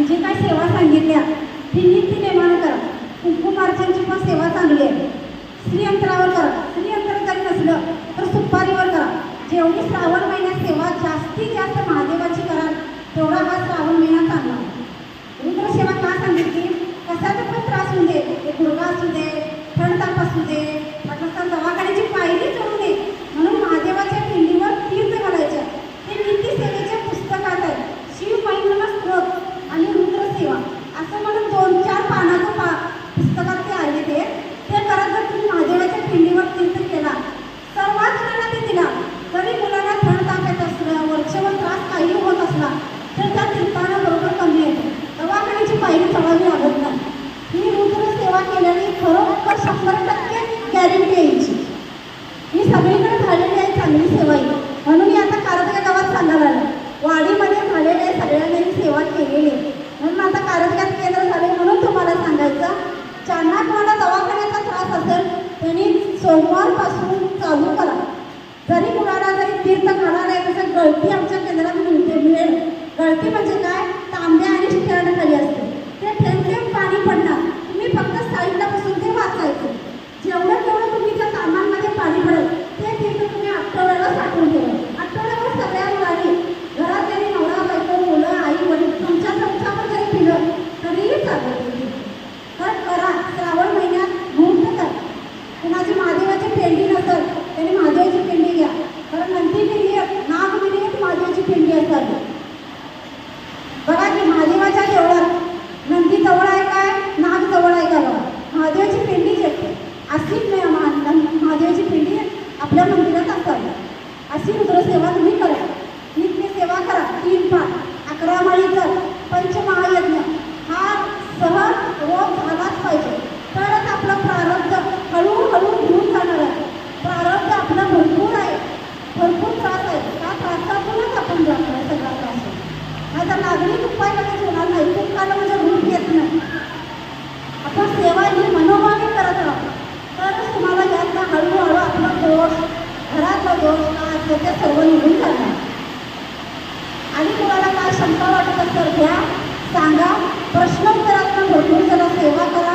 आणि जी काय सेवा सांगितल्या ती नित्य नेमानं करा. कुंकुमार्चनची पण सेवा चांगली आहे. श्रीयंत्रावर करा. श्रीयंत्र जरी नसलं तर सुपारीवर करा. जेवढी श्रावण महिन्यात सेवा जास्तीत जास्त महादेवाची कराल तेवढा हा श्रावण महिना चांगला रुद्रसेवा का सांगितली कशाचा पण त्रास होऊ दे ते गुडघा असू दे थंडताप असू दे म्हटलं दवाखान्याची पायरी चढू दे म्हणून महादेवाच्या पिंडीवर तीर्थ घालायच्या ते नित्य सेवेच्या पुस्तकात आहे शिव महिमा स्त्रोत ठेवा असं म्हणून दोन चार पानाचं पा पुस्तकात ते आले ते. ते करत जर तुम्ही महादेवाच्या पिंडीवर तीर्थ केला. सर्वात जणांना ते दिला. जरी मुलांना थंड ताप येत असलं वर्षभर त्रास काही होत असला तर त्या तीर्थानं बरोबर कमी येतो दवाखान्याची पायरी चढावी लागत नाही. ही रुद्र सेवा केल्याने खरोखर शंभर टक्के गॅरंटी यायची. ही सगळीकडे झालेली आहे चांगली सेवा ही म्हणून मी आता कारदगा गावात सांगायला आलं वाडीमध्ये झालेली आहे सगळ्यांनी ही सेवा केलेली आहे म्हणून आता कारदग्यात केंद्र झाले म्हणून तुम्हाला सांगायचं ज्यांना कोणाला दवाखान्याचा त्रास असेल त्यांनी सोमवारपासून चालू करा. जरी कुणाला जरी तीर्थ खाणार आहे तसं गळती आमची केंद्रात मिळते मिळेल गळती म्हणजे काय तांब्या आणि स्टँड खाली असते ते थेंब थेंब पाणी पडणार तुम्ही फक्त साईडला बसून ते वाचायचं जेवढं तेवढं तुम्ही त्या तांब्यांमध्ये पाणी पडेल ते तीर्थ तुम्ही आठवड्याला साठवून ठेवा आठवड्यावर सगळ्या मुलांनी घरात जरी नवरा बायको मुलं आई वडील तुमच्या चमच्यावर जरी पिलं तरीही चालेल ते तीर्थ. तर करा श्रावण महिन्यात मुहूर्त करा कुणाची महादेवाची पेंडी नसेल त्यांनी महादेवाची पेंडी घ्या. कारण नंदी पेंडी नाग पेंडी एक महादेवाची पेंडी असतात बघा की महादेवाच्या देवळात नंदी जवळ आहे काय? नाग जवळ आहे का बघा? महादेवाची पेंडी येते अशीच नाही महादेवाची पेंडी आपल्या मंदिरात असतात अशी रुद्रसेवा तुम्ही करा. नित्य सेवा करा. तीन पाठ अकरा माळीचा पंचमहायज्ञ. हा सहज रोग झालाच पाहिजे. दोष घरातला दोष काय असेल ते सर्व निघून जाणार. आणि तुम्हाला काय शंका वाटत असेल घ्या सांगा. प्रश्नोत्तरातून भरपूर जरा सेवा कर.